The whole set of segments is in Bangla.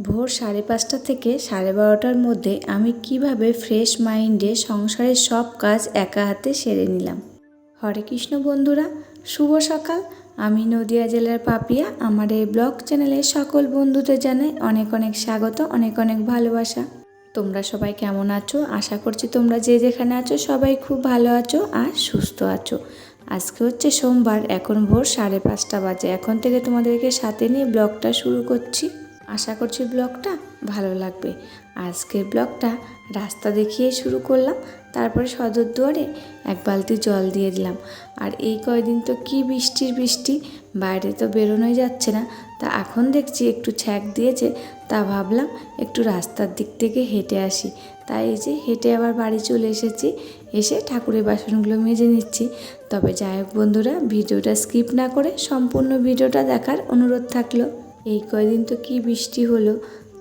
ভোর সাড়ে পাঁচটা থেকে সাড়ে বারোটার মধ্যে আমি কীভাবে ফ্রেশ মাইন্ডে সংসারের সব কাজ একা হাতে সেরে নিলাম? হরে কৃষ্ণ বন্ধুরা, শুভ সকাল। আমি নদিয়া জেলার পাপিয়া। আমার এই ব্লগ চ্যানেলে সকল বন্ধুদের জানাই অনেক অনেক স্বাগত, অনেক অনেক ভালোবাসা। তোমরা সবাই কেমন আছো? আশা করছি তোমরা যে যেখানে আছো সবাই খুব ভালো আছো আর সুস্থ আছো। আজকে হচ্ছে সোমবার, এখন ভোর সাড়ে পাঁচটা বাজে। এখন থেকে তোমাদেরকে সাথে নিয়ে ব্লগটা শুরু করছি। আশা করছি ব্লগটা ভালো লাগবে। আজকের ব্লগটা রাস্তা দেখিয়ে শুরু করলাম, তারপরে সদর দুয়ারে এক বালতি জল দিয়ে দিলাম। আর এই কয়দিন তো কি বৃষ্টির বৃষ্টি, বাইরে তো বেরোনোই যাচ্ছে না। তা এখন দেখছি একটু ছ্যাক দিয়েছে, তা ভাবলাম একটু রাস্তার দিক থেকে হেঁটে আসি। তাই এই যে হেঁটে আবার বাড়ি চলে এসেছি, এসে ঠাকুরের বাসনগুলো মেজে নিচ্ছি। তবে যাই হোক বন্ধুরা, ভিডিওটা স্কিপ না করে সম্পূর্ণ ভিডিওটা দেখার অনুরোধ থাকল। এই কয়দিন তো কি বৃষ্টি হলো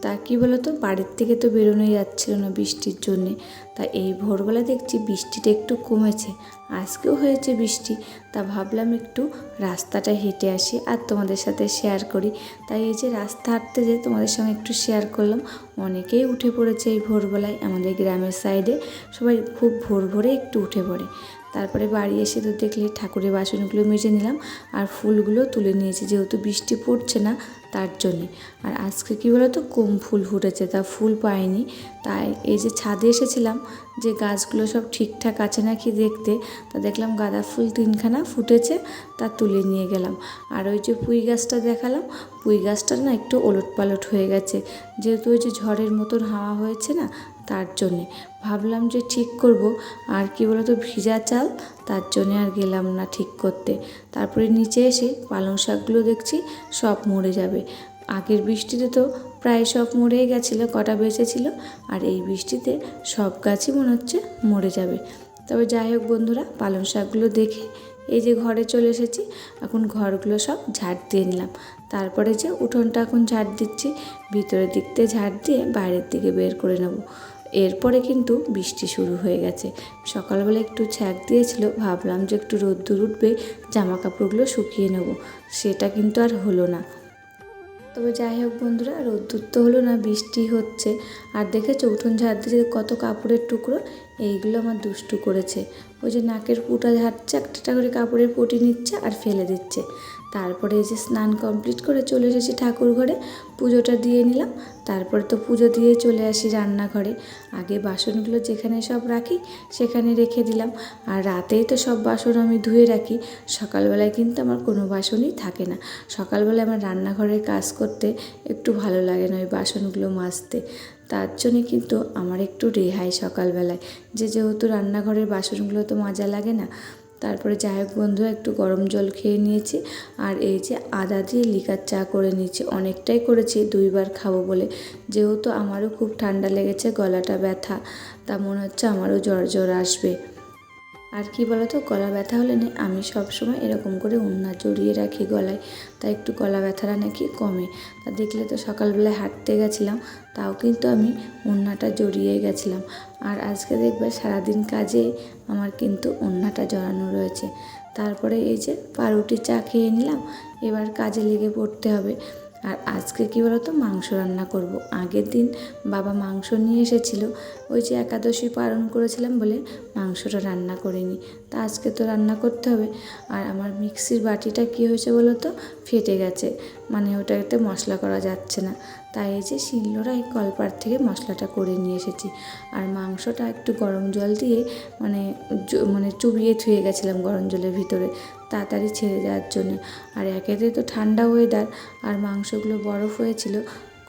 তা কি বলো তো বাড়ির থেকে তো বেরোনোই যাচ্ছিল না বৃষ্টির জন্যে। তা এই ভোরবেলা দেখছি বৃষ্টিটা একটু কমেছে। আজকেও হয়েছে বৃষ্টি, তা ভাবলাম একটু রাস্তাটা হেঁটে আসি আর তোমাদের সাথে শেয়ার করি। তাই এই যে রাস্তা হাঁটতে যে তোমাদের সঙ্গে একটু শেয়ার করলাম, অনেকেই উঠে পড়েছে এই ভোরবেলায় আমাদের গ্রামের সাইডে সবাই খুব ভোর ভোরে একটু উঠে পড়ে। তারপরে বাড়ি এসে তো দেখলে ঠাকুরের বাসনগুলো মেজে নিলাম আর ফুলগুলো তুলে নিয়েছি, যেহেতু বৃষ্টি পড়ছে না তার জন্যে। আর আজকে কী বলো তো কম ফুল ফুটেছে, তা ফুল পাইনি। তাই এই যে ছাদে এসেছিলাম যে গাছগুলো সব ঠিকঠাক আছে নাকি দেখতে, তা দেখলাম গাঁদা ফুল তিনখানা ফুটেছে, তা তুলে নিয়ে গেলাম। আর ওই যে পুঁই গাছটা দেখালাম, পুঁই গাছটা না একটু ওলট পালট হয়ে গেছে। যেহেতু ওই যে ঝড়ের মতন হাওয়া হয়েছে না, তার জন্যে। ভাবলাম যে ঠিক করব, আর কি বলতো ভিজা চাল, তার জন্যে আর গেলাম না ঠিক করতে। তারপরে নিচে এসে পালং শাকগুলো দেখছি, সব মরে যাবে। আগের বৃষ্টিতে তো প্রায় সব মরেই গেছিল, কটা বেঁচেছিল, আর এই বৃষ্টিতে সব গাছই মনে হচ্ছে মরে যাবে। তবে যাই হোক বন্ধুরা, পালং শাকগুলো দেখে এই যে ঘরে চলে এসেছি, এখন ঘরগুলো সব ঝাড় দিয়ে নিলাম। তারপরে যে উঠোনটা এখন ঝাড় দিচ্ছি, ভিতরের দিক থেকে ঝাড় দিয়ে বাইরের দিকে বের করে নেব। এরপরে কিন্তু বৃষ্টি শুরু হয়ে গেছে। সকালবেলা একটু ছ্যাক দিয়েছিল, ভাবলাম যে একটু রোদ্দুর উঠবে জামা কাপড়গুলো শুকিয়ে নেব। সেটা কিন্তু আর হলো না। তবে যাই হোক বন্ধুরা রোদ্দুর তো হলো না, বৃষ্টি হচ্ছে। আর দেখেছ, উঠোন ঝাড় দিয়ে কত কাপড়ের টুকরো, এইগুলো আমার দুষ্টু করেছে। ওই যে নাকের পুটা ঝাড়ছে একটা করে কাপড়ের পটি নিচ্ছে আর ফেলে দিচ্ছে। তারপরে যে স্নান কমপ্লিট করে চলে এসেছি ঠাকুর ঘরে, পুজোটা দিয়ে নিলাম। তারপরে তো পুজো দিয়ে চলে আসি রান্নাঘরে। আগে বাসনগুলো যেখানে সব রাখি, সেখানে রেখে দিলাম। আর রাতেই তো সব বাসন আমি ধুয়ে রাখি। সকালবেলায় কিন্তু আমার কোনো বাসনই থাকে না। সকালবেলায় আমার রান্নাঘরের কাজ করতে একটু ভালো লাগে না ওই বাসনগুলো মাজতে। তার জন্যে কিন্তু আমার একটু রেহাই সকালবেলায়। যে যেহেতু রান্নাঘরের বাসনগুলো তো মজা লাগে না তারপরে যাই হোক বন্ধু, একটু গরম জল খেয়ে নিয়েছি। আর এই যে আদা দিয়ে লিকার চা করে নিয়েছি, অনেকটাই করেছি, দুইবার খাব বলে। যেহেতু আমারও খুব ঠান্ডা লেগেছে, গলাটা ব্যথা, তা মনে হচ্ছে আমারও জ্বর জ্বর আসবে। আর কি বলতো, গলা ব্যথা হলে না, আমি সবসময় এরকম করে উন্না জড়িয়ে রাখি গলায়। তাই একটু গলা ব্যথাটা নাকি কমে। তা দেখলে তো সকালবেলায় হাঁটতে গেছিলাম, তাও কিন্তু আমি উন্নাটা জড়িয়ে গেছিলাম। আর আজকে দেখবে সারাদিন কাজে আমার কিন্তু উন্নাটা জড়ানো রয়েছে। তারপরে এই যে পাউরুটি চা খেয়ে নিলাম, এবার কাজে লেগে পড়তে হবে। আর আজকে কী বলতো, মাংস রান্না করব। আগের দিন বাবা মাংস নিয়ে এসেছিল, ওই যে একাদশী পালন করেছিলাম বলে মাংসটা রান্না করিনি। তা আজকে তো রান্না করতে হবে। আর আমার মিক্সির বাটিটা কী হয়েছে বলো তো ফেটে গেছে। মানে ওটাতে মশলা করা যাচ্ছে না। তাই এই যে শিলনোড়ায় কলপার থেকে মশলাটা করে নিয়ে এসেছি। আর মাংসটা একটু গরম জল দিয়ে মানে মানে চুবিয়ে থুয়ে গেছিলাম গরম জলের ভিতরে, তাড়াতাড়ি ছেড়ে যাওয়ার জন্য। আর একেতে তো ঠান্ডা ওয়েদার আর মাংসগুলো বরফ হয়েছিল,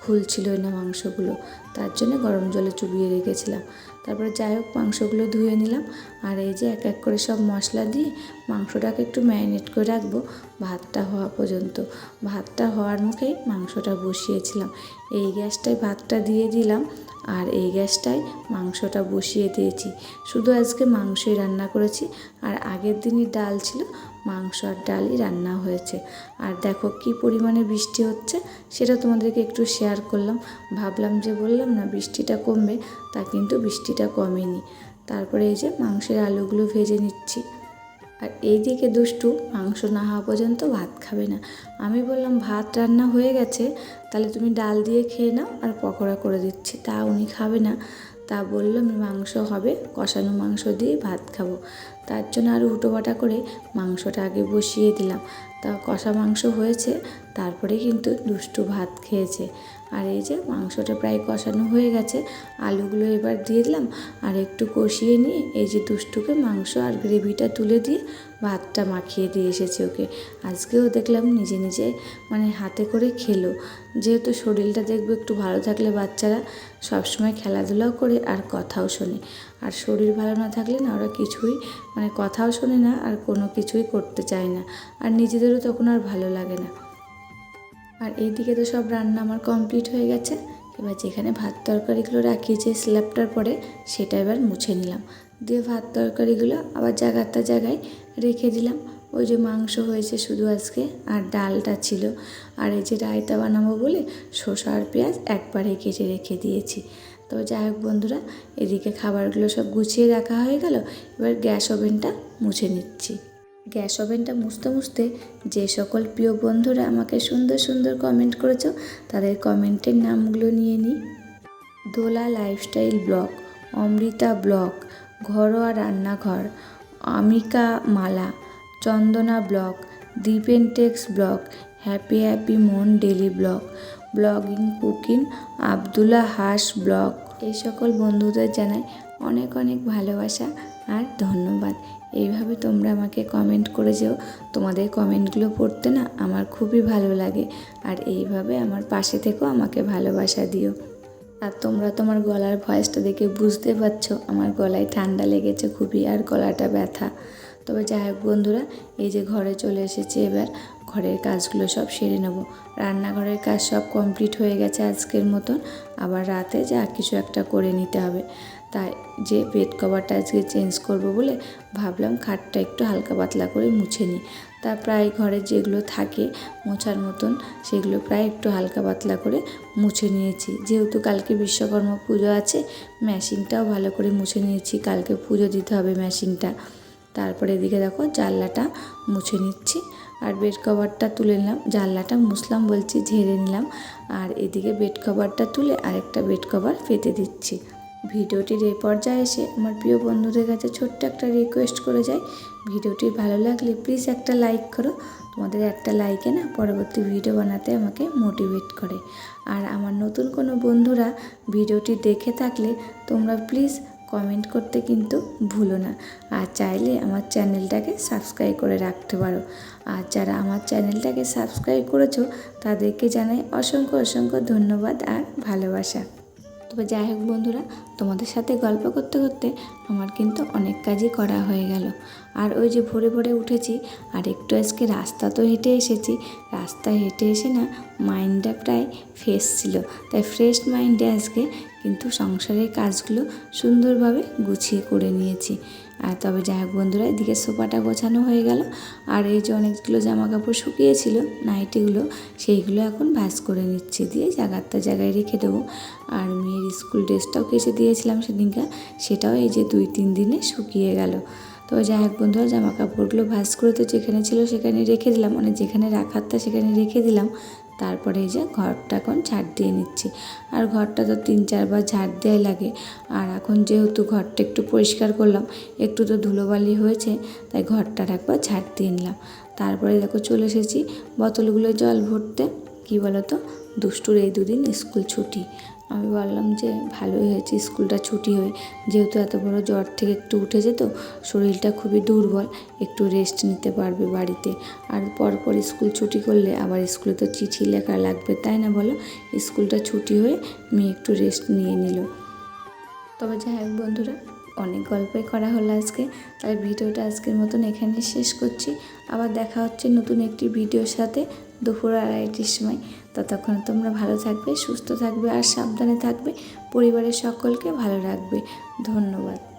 খুলছিলই না মাংসগুলো, তার জন্য গরম জলে চুবিয়ে রেখেছিলাম। তারপরে যাই হোক, মাংসগুলো ধুয়ে নিলাম। আর এই যে এক এক করে সব মশলা দিয়ে মাংসটাকে একটু ম্যারিনেট করে রাখব ভাতটা হওয়া পর্যন্ত। ভাতটা হওয়ার মুখেই মাংসটা বসিয়েছিলাম। এই গ্যাসটায় ভাতটা দিয়ে দিলাম আর এই গ্যাসটায় মাংসটা বসিয়ে দিয়েছি। শুধু আজকে মাংসই রান্না করেছি। আর আগের দিনই ডাল ছিল মাংস আর ডালই রান্না হয়েছে। আর দেখো কি পরিমাণে বৃষ্টি হচ্ছে, সেটা তোমাদেরকে একটু শেয়ার করলাম। ভাবলাম যে বললাম না, বৃষ্টিটা কমবে, তা কিন্তু বৃষ্টিটা কমেনি। তারপরে এই যে মাংসের আলুগুলো ভেজে নিচ্ছি। আর এইদিকে দুষ্টু মাংস না হওয়া পর্যন্ত ভাত খাবে না। আমি বললাম, ভাত রান্না হয়ে গেছে, তাহলে তুমি ডাল দিয়ে খেয়ে নাও আর পকোড়া করে দিচ্ছি। তা উনি খাবে না। তা বলল মাংস হবে, কষানো মাংস দিয়ে ভাত খাব। তার জন্য আরও উটোবাটা করে মাংসটা আগে বসিয়ে দিলাম। তা কষা মাংস হয়েছে, তারপরে কিন্তু দুষ্টু ভাত খেয়েছে। আর এই যে মাংসটা প্রায় কষানো হয়ে গেছে, আলুগুলো এবার দিয়ে দিলাম। আর একটু কষিয়ে নিয়ে এই যে দুষ্টুকে মাংস আর গ্রেভিটা তুলে দিয়ে ভাতটা মাখিয়ে দিয়ে এসেছে ওকে। আজকেও দেখলাম নিজে নিজে মানে হাতে করে খেলো। যেহেতু শরীরটা দেখবে একটু ভালো থাকলে বাচ্চারা সবসময় খেলাধুলাও করে আর কথাও শোনে। আর শরীর ভালো না থাকলে না ওরা কিছুই মানে কথাও শোনে না আর কোনো কিছুই করতে চায় না। আর নিজেদেরও তখন আর ভালো লাগে না। আর এইদিকে তো সব রান্না আমার কমপ্লিট হয়ে গেছে। এবার যেখানে ভাত তরকারিগুলো রাখি যে স্ল্যাবটার পরে সেটা এবার মুছে নিলাম। দিয়ে ভাত তরকারিগুলো আবার জায়গাটা জায়গায় রেখে দিলাম। ওই যে মাংস হয়েছে শুধু আজকে আর ডালটা ছিল। আর এই যে রায়তা বানাবো বলে শসা আর পেঁয়াজ একবারে কেটে রেখে দিয়েছি। তো যাই হোক বন্ধুরা, এদিকে খাবারগুলো সব গুছিয়ে রাখা হয়ে গেল। এবার গ্যাস ওভেনটা মুছে নিচ্ছি। গ্যাস ওভেনটা মুছতে মুছতে যে সকল প্রিয় বন্ধুরা আমাকে সুন্দর সুন্দর কমেন্ট করেছ, তাদের কমেন্টের নামগুলো নিয়ে নিই। Dola lifestyle blog Amrita blog ঘরোয়া রান্নাঘর, অমিকা মালা, চন্দনা ব্লগ দীপেনটেক্স ব্লগ হ্যাপি হ্যাপি মন daily blog blogging cooking Abdulla হাস ব্লগ এই সকল বন্ধুদের জানাই অনেক অনেক ভালোবাসা। আর ধন্যবাদ। এইভাবে তোমরা আমাকে কমেন্ট করে যেও তোমাদের কমেন্টগুলো পড়তে না আমার খুবই ভালো লাগে। আর এইভাবে আমার পাশে থেকেও আমাকে ভালোবাসা দিও। আর তোমরা তোমার গলার ভয়েসটা দেখে বুঝতে পারছ, আমার গলায় ঠান্ডা লেগেছে খুবই আর গলাটা ব্যথা। তবে যাই হোক বন্ধুরা, এই যে ঘরে চলে এসেছি এবার, ঘরের কাজগুলো সব সেরে নেব। রান্নাঘরের কাজ সব কমপ্লিট হয়ে গেছে আজকের মতন, আবার রাতে যা কিছু একটা করে নিতে হবে। তাই যে বেড কভারটা আজকে চেঞ্জ করব বলে ভাবলাম খাটটা একটু হালকা পাতলা করে মুছে নিই। তা প্রায় ঘরে যেগুলো থাকে মোছার মতন সেগুলো প্রায় একটু হালকা পাতলা করে মুছে নিয়েছি। যেহেতু কালকে বিশ্বকর্মা পুজো আছে মেশিনটাও ভালো করে মুছে নিয়েছি। কালকে পুজো দিতে হবে মেশিনটা তারপরে এদিকে দেখো জানলাটা মুছে নিচ্ছি। আর বেড কভারটা তুলে নিলাম, জানলাটা মুছলাম বলছি, ঝেড়ে নিলাম। আর এদিকে বেড কভারটা তুলে আরেকটা বেড কভার পেতে দিচ্ছি। ভিডিওটির এই পর্যায়ে এসে আমার প্রিয় বন্ধুদের কাছে ছোট্ট একটা রিকোয়েস্ট করে যাই। ভিডিওটি ভালো লাগলে প্লিজ একটা লাইক করো। তোমাদের একটা লাইকে না পরবর্তী ভিডিও বানাতে আমাকে মোটিভেট করে। আর আমার নতুন কোনো বন্ধুরা ভিডিওটি দেখে থাকলে তোমরা প্লিজ কমেন্ট করতে কিন্তু ভুলো না। আর চাইলে আমার চ্যানেলটাকে সাবস্ক্রাইব করে রাখতে পারো। আর যারা আমার চ্যানেলটাকে সাবস্ক্রাইব করেছ তাদেরকে জানাই অসংখ্য অসংখ্য ধন্যবাদ আর ভালোবাসা। তবে যাই হোক বন্ধুরা, তোমাদের সাথে গল্প করতে করতে আমার কিন্তু অনেক কাজই করা হয়ে গেল। আর ওই যে ভোরে ভোরে উঠেছি, আর একটু আজকে রাস্তা তো হেঁটে এসেছি, রাস্তা হেঁটে এসে না মাইন্ডটা প্রায় ফ্রেশ ছিল। তাই ফ্রেশ মাইন্ডে আজকে কিন্তু সংসারের কাজগুলো সুন্দরভাবে গুছিয়ে করে নিয়েছি। আর তবে যাই হোক বন্ধুরা, এদিকে সোফাটা গোছানো হয়ে গেল। আর এই যে অনেকগুলো জামা কাপড় শুকিয়েছিল, নাইটিগুলো, সেইগুলো এখন ভাজ করে নিচ্ছে দিয়ে জায়গাটা জায়গায় রেখে দেবো। আর মেয়ের স্কুল ড্রেসটাও কেচে দিয়েছিলাম সেদিনকার, সেটাও এই যে দুই তিন দিনে শুকিয়ে গেল। তো যাই হোক বন্ধুরা জামা কাপড়গুলো ভাজ করে তো যেখানে ছিল সেখানে রেখে দিলাম মানে যেখানে রাখার তা সেখানে রেখে দিলাম। তারপরে এই যে ঘরটা এখন ঝাড় দিয়ে নিচ্ছি। আর ঘরটা তো তিন চারবার ঝাড় দেওয়াই লাগে। আর এখন যেহেতু ঘরটা একটু পরিষ্কার করলাম, একটু তো ধুলোবালি হয়েছে, তাই ঘরটার একবার ঝাড় দিয়ে নিলাম। তারপরে দেখো চলে এসেছি বোতলগুলো জল ভরতে। কী বলো তো দুষ্টুর এই দুদিন স্কুল ছুটি। আমি বললাম যে ভালোই হয়েছে, স্কুলটা ছুটি হয়ে। যেহেতু এত বড় জ্বর থেকে একটু উঠে যেত শরীরটা খুবই দুর্বল, একটু রেস্ট নিতে পারবে বাড়িতে। আর পরপর স্কুল ছুটি করলে আবার স্কুলে তো চিঠি লেখা লাগবে, তাই না বলো? স্কুলটা ছুটি হয়ে মেয়ে একটু রেস্ট নিয়ে নিল। তবে যাই হোক বন্ধুরা, অনেক গল্পই করা হলো আজকে। তাই ভিডিওটা আজকের মতন এখানে শেষ করছি। আবার দেখা হচ্ছে নতুন একটি ভিডিওর সাথে। দুপুর আড়াইটির সময়। ততক্ষণ তোমরা ভালো থাকবে, সুস্থ থাকবে আর সাবধানে থাকবে। পরিবারের সকলকে ভালো রাখবে। ধন্যবাদ।